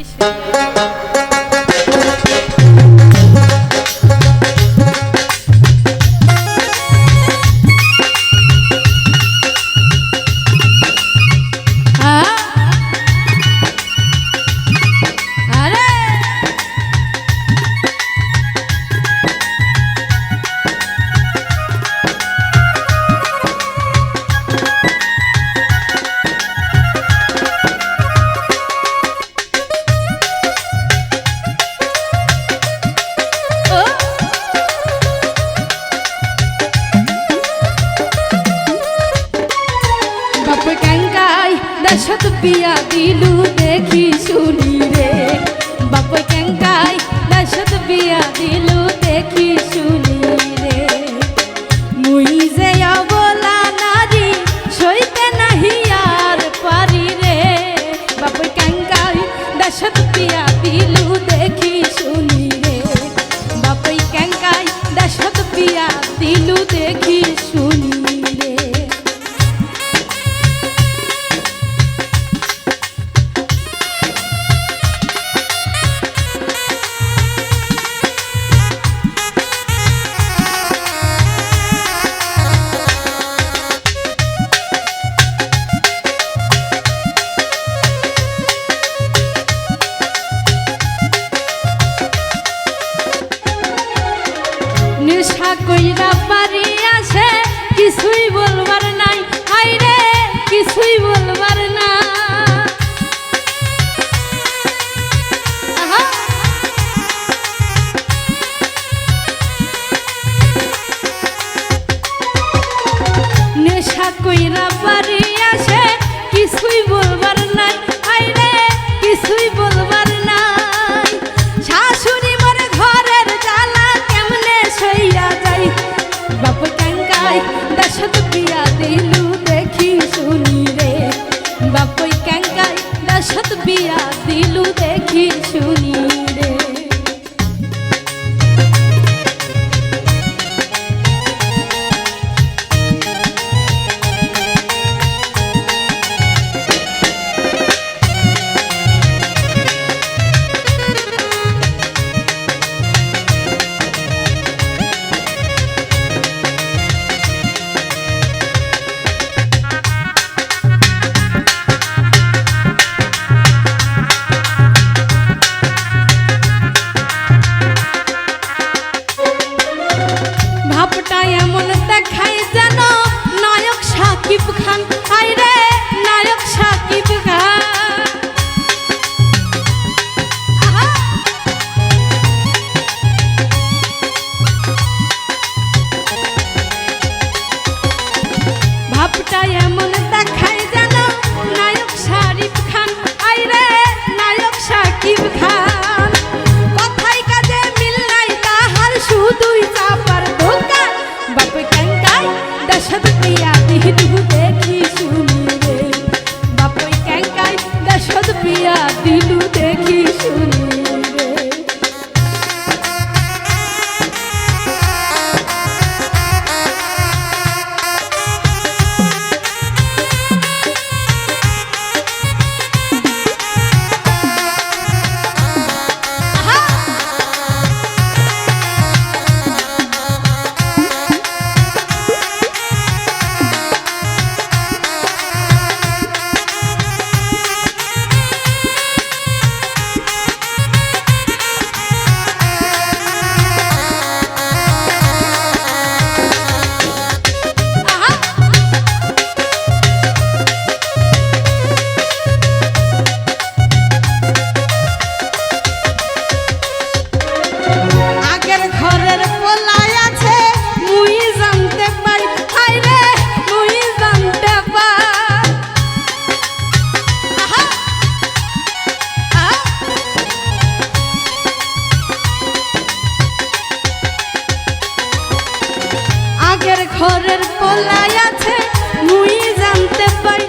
Bexiga. ক্যাঙ্কাই দশত পিয়া দিলু দেখি শুনি রে। বাপ ক্যাঙ্কাই দশত পিয়া দিলু দেখি কিছুই বলবার না। নেশা কইরা পারে দেখাইতে সদ প্রিয়া বিহু দেখি শুনি ঘরের পোলাই আছে মুই জানতে পাই